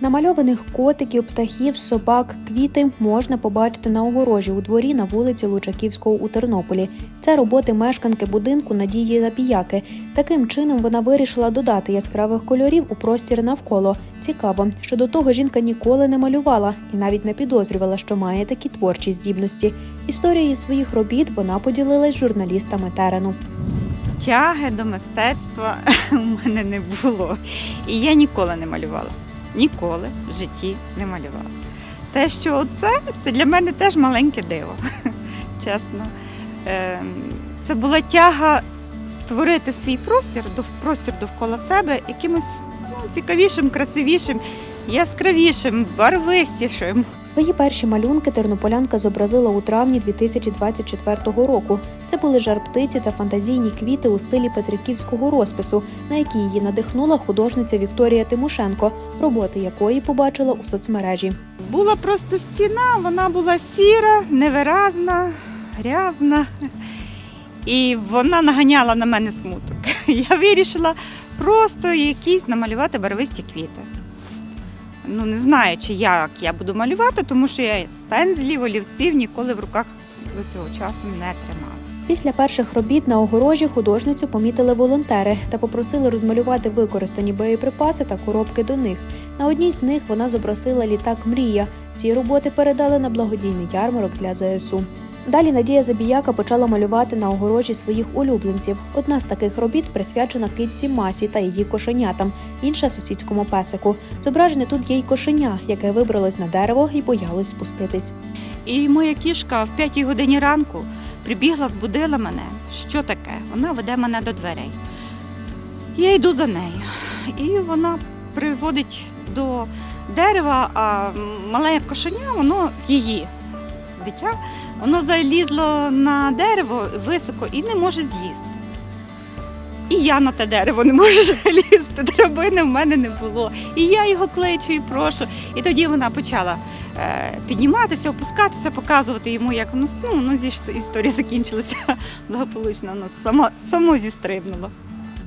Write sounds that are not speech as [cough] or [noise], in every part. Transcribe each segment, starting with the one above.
Намальованих котиків, птахів, собак, квіти можна побачити на огорожі у дворі на вулиці Лучаківського у Тернополі. Це роботи мешканки будинку Надії Запіяки. Таким чином вона вирішила додати яскравих кольорів у простір навколо. Цікаво, що до того жінка ніколи не малювала і навіть не підозрювала, що має такі творчі здібності. Історією своїх робіт вона поділилась з журналістами терену. Тяги до мистецтва [laughs] у мене не було. І я ніколи не малювала. Ніколи в житті не малювала. Те, що оце, це для мене теж маленьке диво. [laughs] Чесно. Ем, Це була тяга створити свій простір, простір довкола себе якимось ну, цікавішим, красивішим, яскравішим, барвистішим. Свої перші малюнки тернополянка зобразила у травні 2024 року. Це були жар-птиці та фантазійні квіти у стилі петриківського розпису, на які її надихнула художниця Вікторія Тимошенко, роботи якої побачила у соцмережі. Була просто стіна, вона була сіра, невиразна, грязна. І вона наганяла на мене смуток. [laughs] Я вирішила просто якісь намалювати барвисті квіти. Ну, не знаю, чи як я буду малювати, тому що я пензлів, олівців ніколи в руках до цього часу не тримала. Після перших робіт на огорожі художницю помітили волонтери та попросили розмалювати використані боєприпаси та коробки до них. На одній з них вона зобразила літак Мрія. Ці роботи передали на благодійний ярмарок для ЗСУ. Далі Надія Забіяка почала малювати на огорожі своїх улюбленців. Одна з таких робіт присвячена китці Масі та її кошенятам, інша сусідському песику. Зображене тут є й кошеня, яке вибралось на дерево і боялось спуститись. І моя кішка в п'ятій годині ранку прибігла, збудила мене. Що таке? Вона веде мене до дверей. Я йду за нею. І вона приводить до дерева, а мале кошеня, воно її дитя, воно залізло на дерево високо і не може злізти. І я на те дерево не можу [laughs] залізти, драбини в мене не було. І я його кличу і прошу. І тоді вона почала е, підніматися, опускатися, показувати йому, як ну, зі історія закінчилася [laughs] благополучно, воно само, само зістрибнуло.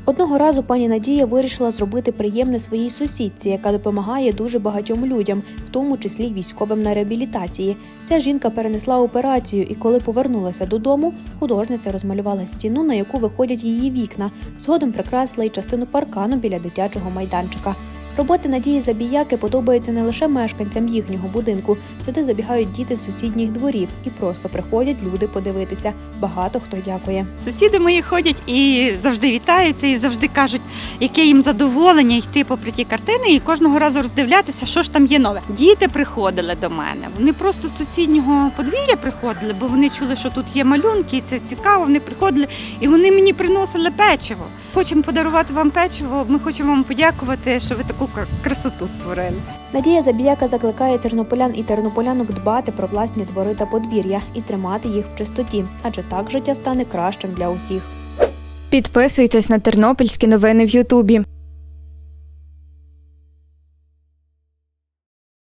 Одного разу пані Надія вирішила зробити приємне своїй сусідці, яка допомагає дуже багатьом людям, в тому числі військовим на реабілітації. Ця жінка перенесла операцію, і коли повернулася додому, художниця розмалювала стіну, на яку виходять її вікна. Згодом прикрасила й частину паркану біля дитячого майданчика. Роботи Надії Забіяки подобаються не лише мешканцям їхнього будинку. Сюди забігають діти з сусідніх дворів і просто приходять люди подивитися. Багато хто дякує. Сусіди мої ходять і завжди вітаються, і завжди кажуть, яке їм задоволення йти попри ті картини і кожного разу роздивлятися, що ж там є нове. Діти приходили до мене. Вони просто з сусіднього подвір'я приходили, бо вони чули, що тут є малюнки, і це цікаво. Вони приходили і вони мені приносили печиво. Хочемо подарувати вам печиво. Ми хочемо вам подякувати, що ви таку красоту створили. Надія Забіяка закликає тернополян і тернополянок дбати про власні двори та подвір'я і тримати їх в чистоті, адже так життя стане кращим для усіх. Підписуйтесь на тернопільські новини в Ютубі.